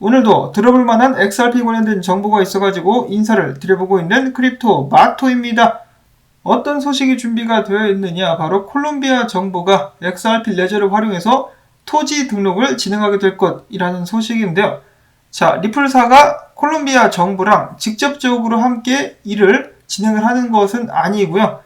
오늘도 들어볼 만한 XRP 관련된 정보가 있어가지고 인사를 드려보고 있는 크립토 마토입니다. 어떤 소식이 준비가 되어 있느냐? 바로 콜롬비아 정부가 XRP 레저를 활용해서 토지 등록을 진행하게 될 것이라는 소식인데요. 자, 리플사가 콜롬비아 정부랑 직접적으로 함께 일을 진행을 하는 것은 아니고요.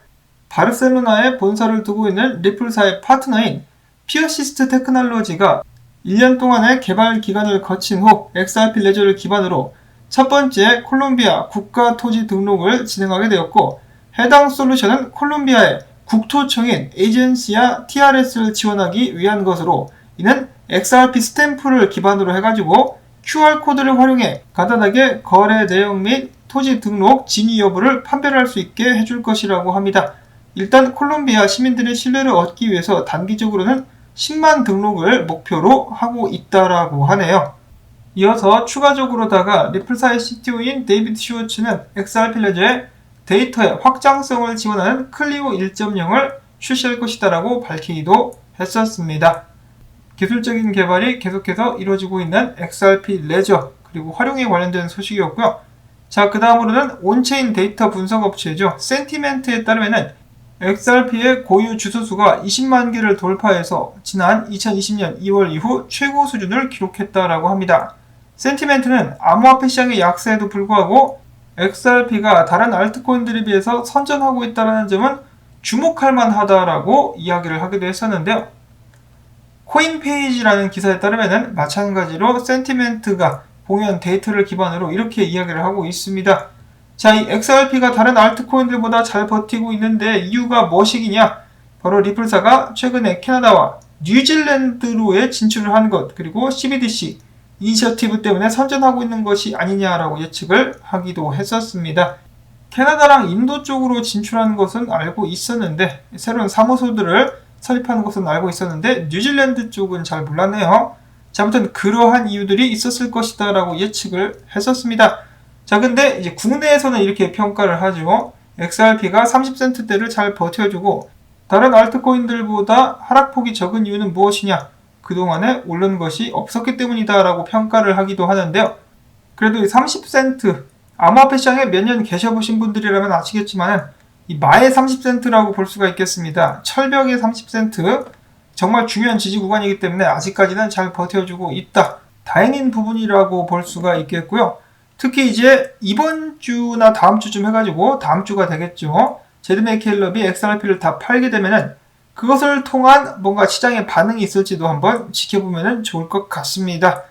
바르셀로나에 본사를 두고 있는 리플사의 파트너인 피어시스트 테크놀로지가 1년 동안의 개발 기간을 거친 후 XRP 레저를 기반으로 첫 번째 콜롬비아 국가 토지 등록을 진행하게 되었고 해당 솔루션은 콜롬비아의 국토청인 에이전시아 TRS를 지원하기 위한 것으로 이는 XRP 스탬프를 기반으로 해가지고 QR코드를 활용해 간단하게 거래 내용 및 토지 등록 진위 여부를 판별할 수 있게 해줄 것이라고 합니다. 일단 콜롬비아 시민들의 신뢰를 얻기 위해서 단기적으로는 10만 등록을 목표로 하고 있다라고 하네요. 이어서 추가적으로다가 리플사의 CTO인 데이비드 슈워츠는 XRP 레저의 데이터의 확장성을 지원하는 클리오 1.0을 출시할 것이다라고 밝히기도 했었습니다. 기술적인 개발이 계속해서 이루어지고 있는 XRP 레저 그리고 활용에 관련된 소식이었고요. 자, 그 다음으로는 온체인 데이터 분석 업체죠. 센티멘트에 따르면은 XRP의 고유 주소수가 20만 개를 돌파해서 지난 2020년 2월 이후 최고 수준을 기록했다라고 합니다. 센티멘트는 암호화폐 시장의 약세에도 불구하고 XRP가 다른 알트코인들에 비해서 선전하고 있다는 점은 주목할 만하다라고 이야기를 하기도 했었는데요. 코인페이지라는 기사에 따르면 마찬가지로 센티멘트가 공유한 데이터를 기반으로 이렇게 이야기를 하고 있습니다. 자, 이 XRP가 다른 알트코인들보다 잘 버티고 있는데 이유가 무엇이냐? 바로 리플사가 최근에 캐나다와 뉴질랜드로의 진출을 한 것, 그리고 CBDC 이니셔티브 때문에 선전하고 있는 것이 아니냐라고 예측을 하기도 했었습니다. 캐나다랑 인도 쪽으로 진출하는 것은 알고 있었는데 새로운 사무소들을 설립하는 것은 알고 있었는데 뉴질랜드 쪽은 잘 몰랐네요. 자, 아무튼 그러한 이유들이 있었을 것이다라고 예측을 했었습니다. 자, 근데 이제 국내에서는 이렇게 평가를 하죠. XRP가 30센트대를 잘 버텨주고 다른 알트코인들보다 하락폭이 적은 이유는 무엇이냐? 그동안에 오른 것이 없었기 때문이다 라고 평가를 하기도 하는데요. 그래도 이 30센트 암호화폐 시장에 몇 년 계셔보신 분들이라면 아시겠지만 이 마의 30센트라고 볼 수가 있겠습니다. 철벽의 30센트 정말 중요한 지지 구간이기 때문에 아직까지는 잘 버텨주고 있다. 다행인 부분이라고 볼 수가 있겠고요. 특히 이제 이번 주나 다음 주쯤 해가지고 다음 주가 되겠죠. 제드메 켈럽이 XRP를 다 팔게 되면은 그것을 통한 뭔가 시장의 반응이 있을지도 한번 지켜보면 좋을 것 같습니다.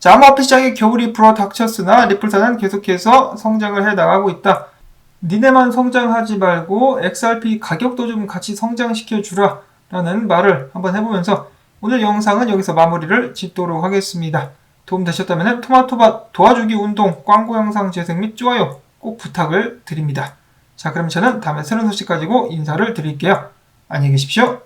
자, 암호화폐 시장의 겨울이 불어 닥쳤으나 리플사는 계속해서 성장을 해 나가고 있다. 니네만 성장하지 말고 XRP 가격도 좀 같이 성장시켜 주라 라는 말을 한번 해보면서 오늘 영상은 여기서 마무리를 짓도록 하겠습니다. 도움 되셨다면 토마토밭 도와주기 운동 광고 영상 재생 및 좋아요 꼭 부탁을 드립니다. 자 그럼 저는 다음에 새로운 소식 가지고 인사를 드릴게요. 안녕히 계십시오.